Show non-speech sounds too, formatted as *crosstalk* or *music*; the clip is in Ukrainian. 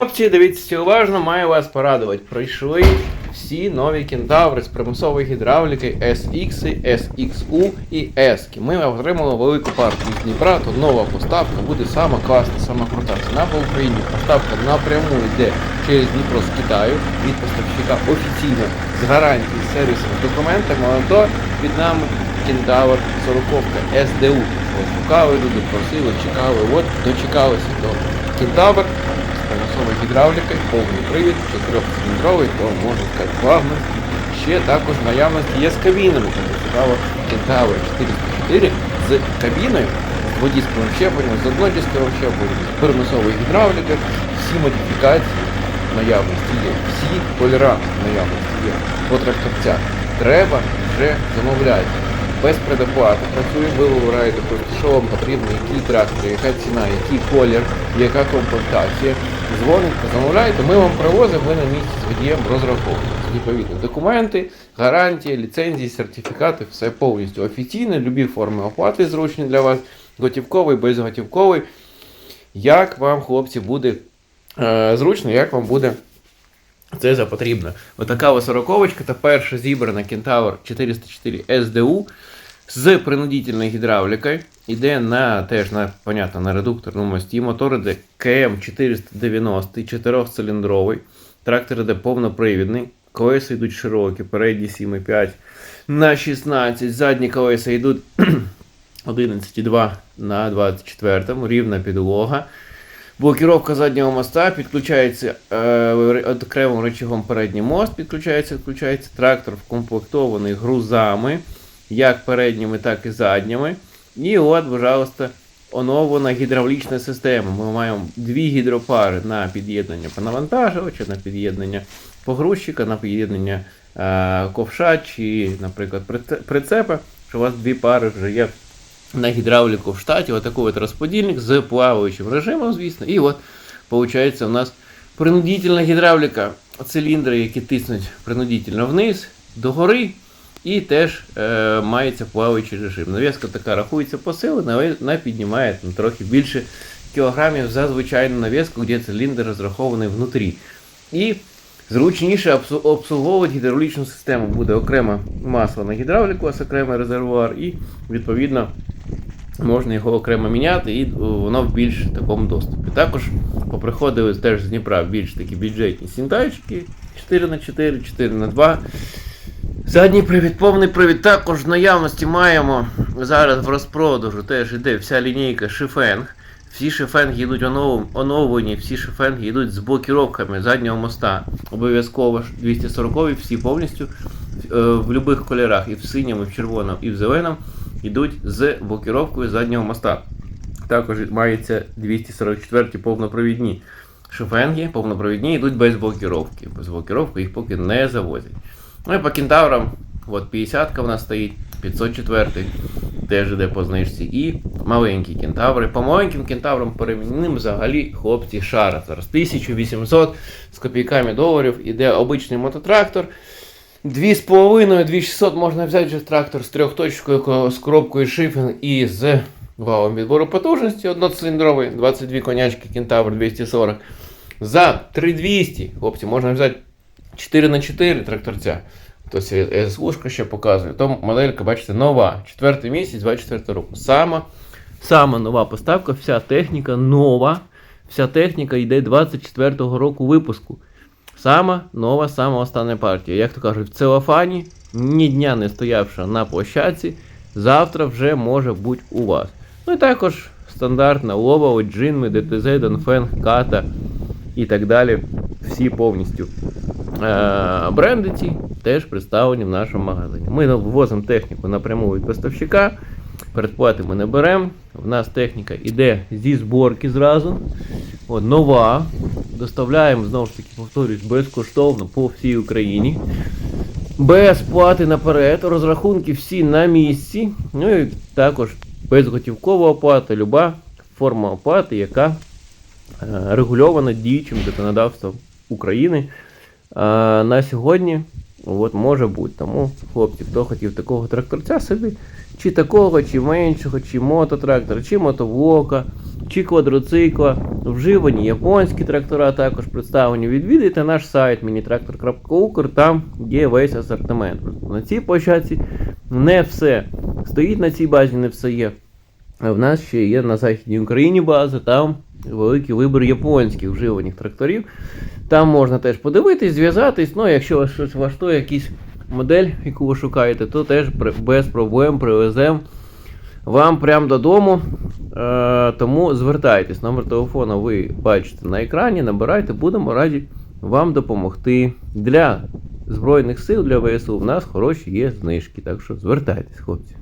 Хлопці, дивіться уважно, маю вас порадувати. Пройшли всі нові кентаври з примусової гідравліки SX, SXU і S. Ми отримали велику партію з Дніпра, то нова поставка буде сама класна, сама крута. Ціна по Україні. Поставка напряму йде через Дніпро з Китаю від поставщика офіційно з гарантією, з сервісом, з документами, але то від нами кентавр 40 SDU. Ось шукали люди, просили, чекали, от дочекалися до кентавр з примусовою гідравлікою, повний привід, 4-циліндровий, то можна сказати флагманський. Ще також наявності є з кабінами, тому цікаво Кентавр 404 з кабіною, з водійським щепленням, з однодійським щепленням, з примусовою гідравлікою, всі модифікації наявності є, всі кольори наявності є по тракторцях. Треба вже замовляти. Без предоплати працює, ви вибираєте що вам потрібно, який трактор, яка ціна, який колір, яка комплектація. Дзвоните, замовляєте, ми вам привозимо, ви на місці з водієм розраховуєте. Відповідно, документи, гарантії, ліцензії, сертифікати, все повністю офіційне, любі форми оплати зручні для вас, готівковий, безготівковий. Як вам, хлопці, буде е, зручно, як вам буде це за потрібно. Отака ось сороковочка та перша зібрана Кентавр 404 SDU з принудительною гідравлікою. Іде на теж на, понятно, на редукторному мості. Мотор іде КМ490, 4-циліндровий. Трактор іде повнопривідний. Колеса йдуть широкі, передні 7,5 на 16, задні колеса йдуть *clears throat* 11,2 на 24, рівна підлога. Блокіровка заднього моста, підключається е, окремим рычагом передній мост, підключається, відключається трактор вкомплектований грузами, як передніми, так і задніми. І от, пожалуйста, оновлена гідравлічна система. Ми маємо дві гідропари на під'єднання по навантажувача, на під'єднання погрузчика, на під'єднання е, ковша чи, наприклад, прицепа, що у вас дві пари вже є на гідравліку в штаті, отакий от розподільник з плаваючим режимом, звісно. І от, виходить, у нас принудительна гідравліка, циліндри, які тиснуть принудительно вниз, догори, і теж е, мається плаваючий режим. Нав'язка така рахується по силі, вона піднімає там, трохи більше кілограмів за звичайну нав'язку, де циліндр розрахований внутрі. І Зручніше обслуговувати гідравлічну систему буде окремо масло на гідравліку, ось окремий резервуар, і відповідно можна його окремо міняти, і воно в більш такому доступі. Також поприходили теж з Дніпра більш такі бюджетні сінтайчики 4х4, 4х2. Задній привід, повний привід. Також в наявності маємо зараз в розпродажу теж іде вся лінійка шифенг. Всі шифенги йдуть онов- оновлені, всі шифенги йдуть з блокіровками заднього моста. Обов'язково ж 240 всі повністю е, в будь-яких кольорах, і в синьому, і в червоному, і в зеленому йдуть з блокіровкою заднього моста. Також мається 244-ті повнопровідні шифенги, повнопровідні йдуть без блокіровки. Без блокіровки їх поки не завозять. Ну і по кентаврам, от 50 в нас стоїть, 504 теж іде по знижці. І маленькі кентаври. По маленьким кентаврам перемінним взагалі хлопці шара. Зараз 1800 з копійками доларів іде обичний мототрактор. 2,5-2600 можна взяти вже трактор з трьохточкою, ко- з коробкою шифінг і з валом відбору потужності одноциліндровий, 22 конячки, кентавр 240. За 3200, хлопці, можна взяти 4х4 тракторця. Тобто СУшка ще показує. Тому моделька, бачите, нова. Четвертий місяць, 24 року. Сама, сама нова поставка, вся техніка нова. Вся техніка йде 24-го року випуску. Сама нова, сама остання партія. Як то кажуть, в целофані, ні дня не стоявши на площадці, завтра вже може бути у вас. Ну і також стандартна лова, джинми, ДТЗ, Донфен, Ката і так далі. Всі повністю бренди ці теж представлені в нашому магазині. Ми ввозимо техніку напряму від поставщика, передплати ми не беремо. В нас техніка йде зі зборки зразу. От, нова. Доставляємо, знову ж таки, повторюсь, безкоштовно по всій Україні. Без плати наперед, розрахунки всі на місці. Ну і також безготівкова оплата, люба форма оплати, яка е, регульована діючим законодавством України. На сьогодні От може бути. Тому, хлопці, хто хотів такого тракторця собі, чи такого, чи меншого, чи мототрактора, чи мотоблока, чи квадроцикла, вживані японські трактора також представлені. Відвідайте наш сайт minitractor.ukr, там є весь асортимент. На цій площадці не все. Стоїть на цій базі, не все є. А в нас ще є на Західній Україні база, там великий вибір японських вживаних тракторів. Там можна теж подивитись, зв'язатись. Ну, якщо вас щось влаштує, якийсь модель, яку ви шукаєте, то теж без проблем привеземо вам прямо додому. Е, тому звертайтесь. Номер телефону ви бачите на екрані, набирайте, будемо раді вам допомогти. Для Збройних сил, для ВСУ в нас хороші є знижки. Так що звертайтесь, хлопці.